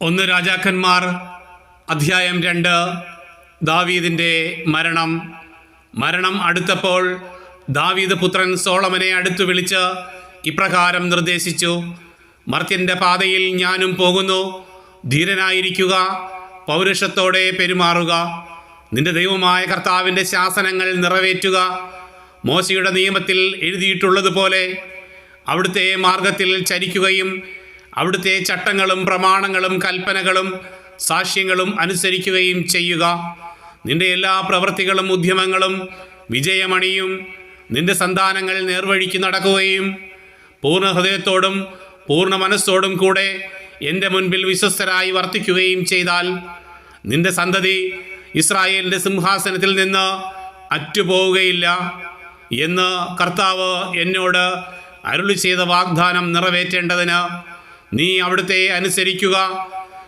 ഒന്ന് രാജാക്കന്മാർ അധ്യായം രണ്ട് ദാവീദിന്റെ മരണം. മരണം അടുത്തപ്പോൾ ദാവീദ് പുത്രൻ സോളമനെ അടുത്തു വിളിച്ച് ഇപ്രകാരം നിർദ്ദേശിച്ചു. മർത്യന്റെ പാതയിൽ ഞാനും പോകുന്നു. ധീരനായിരിക്കുക പൗരുഷത്തോടെ പെരുമാറുക. നിന്റെ ദൈവമായ കർത്താവിന്റെ ശാസനങ്ങൾ നിറവേറ്റുക. മോശയുടെ നിയമത്തിൽ എഴുതിയിട്ടുള്ളതുപോലെ അവിടുത്തെ മാർഗത്തിൽ ചരിക്കുകയും അവിടുത്തെ ചട്ടങ്ങളും പ്രമാണങ്ങളും കൽപ്പനകളും സാക്ഷ്യങ്ങളും അനുസരിക്കുകയും ചെയ്യുക. നിന്റെ എല്ലാ പ്രവൃത്തികളും ഉദ്യമങ്ങളും വിജയമണിയും നിന്റെ സന്താനങ്ങൾ നേർവഴിക്ക് നടക്കുകയും പൂർണ ഹൃദയത്തോടും പൂർണ മനസ്സോടും കൂടെ എന്റെ മുൻപിൽ വിശ്വസ്തരായി വർത്തിക്കുകയും ചെയ്താൽ നിന്റെ സന്തതി ഇസ്രായേലിന്റെ സിംഹാസനത്തിൽ നിന്ന് അറ്റുപോവുകയില്ല എന്ന് കർത്താവ് എന്നോട് അരുളി ചെയ്ത വാഗ്ദാനം നിറവേറ്റേണ്ടതിന് നീ അവിടുത്തെ അനുസരിക്കുക.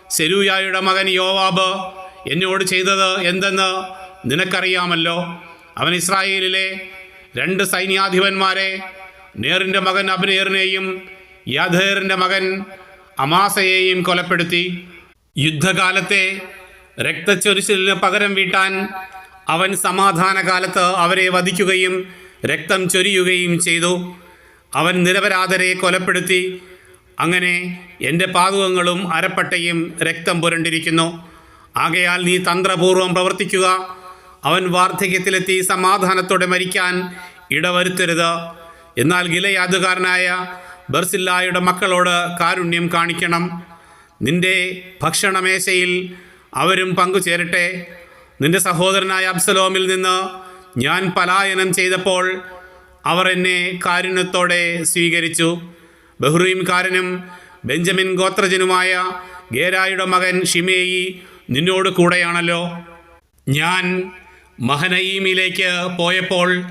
സെരൂയായുടെ മകൻ യോവാബ് എന്നോട് ചെയ്തത് എന്തെന്ന് നിനക്കറിയാമല്ലോ? അവൻ ഇസ്രായേലിലെ രണ്ട് സൈന്യാധിപന്മാരെ നേറിന്റെ മകൻ അബ്നേറിനെയും യാഥേറിന്റെ മകൻ അമാസയെയും കൊലപ്പെടുത്തി. യുദ്ധകാലത്തെ രക്തച്ചൊരിച്ചിലിന് പകരം വീട്ടാൻ അവൻ സമാധാനകാലത്ത് അവരെ വധിക്കുകയും രക്തം ചൊരിയുകയും ചെയ്തു. അവൻ നിരപരാധരെ കൊലപ്പെടുത്തി. അങ്ങനെ എന്റെ പാതകങ്ങളും അരപ്പട്ടയും രക്തം പുരണ്ടിരിക്കുന്നു. ആകയാൽ നീ തന്ത്രപൂർവം പ്രവർത്തിക്കുക. അവൻ വാർദ്ധക്യത്തിലെത്തി സമാധാനത്തോടെ മരിക്കാൻ ഇടവരുത്തരുത്. എന്നാൽ ഗിലയാതുകാരനായ ബർസില്ലായുടെ മക്കളോട് കാരുണ്യം കാണിക്കണം. നിന്റെ ഭക്ഷണമേശയിൽ അവരും പങ്കുചേരട്ടെ. നിന്റെ സഹോദരനായ അബ്സലോമിൽ നിന്ന് ഞാൻ പലായനം ചെയ്തപ്പോൾ അവർ എന്നെ കാരുണ്യത്തോടെ സ്വീകരിച്ചു. ബഹ്റീംകാരനും ബെഞ്ചമിൻ ഗോത്രജനുമായ ഗേരായുടെ മകൻ ഷിമേയി നിന്നോട് കൂടെയാണല്ലോ. ഞാൻ മഹനയീമിലേക്ക് പോയപ്പോൾ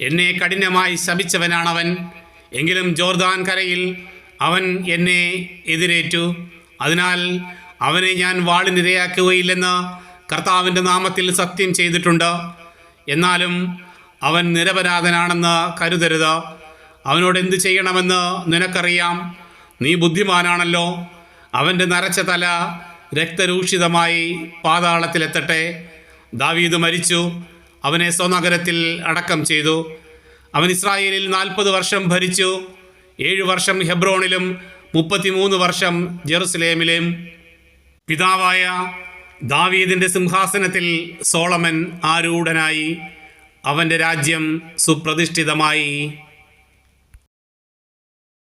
എന്നെ കഠിനമായി ശപിച്ചവനാണവൻ. എങ്കിലും ജോർദാൻ കരയിൽ അവൻ എന്നെ എതിരേറ്റു. അതിനാൽ അവനെ ഞാൻ വാളിനിരയാക്കുകയില്ലെന്ന് കർത്താവിന്റെ നാമത്തിൽ സത്യം ചെയ്തിട്ടുണ്ട്. എന്നാലും അവൻ നിരപരാധനാണെന്ന് കരുതരുത്. അവനോട് എന്തു ചെയ്യണമെന്ന് നിനക്കറിയാം? നീ ബുദ്ധിമാനാണല്ലോ. അവന്റെ നരച്ച തല രക്തരൂഷിതമായി പാതാളത്തിലെത്തട്ടെ. ദാവീദ് മരിച്ചു. അവനെ സ്വനഗരത്തിൽ അടക്കം ചെയ്തു. അവൻ ഇസ്രായേലിൽ നാൽപ്പത് വർഷം ഭരിച്ചു. ഏഴു വർഷം ഹെബ്രോണിലും മുപ്പത്തിമൂന്ന് വർഷം ജെറുസലേമിലും. പിതാവായ ദാവീദിന്റെ സിംഹാസനത്തിൽ സോളമൻ ആരൂഢനായി. അവന്റെ രാജ്യം സുപ്രതിഷ്ഠിതമായി.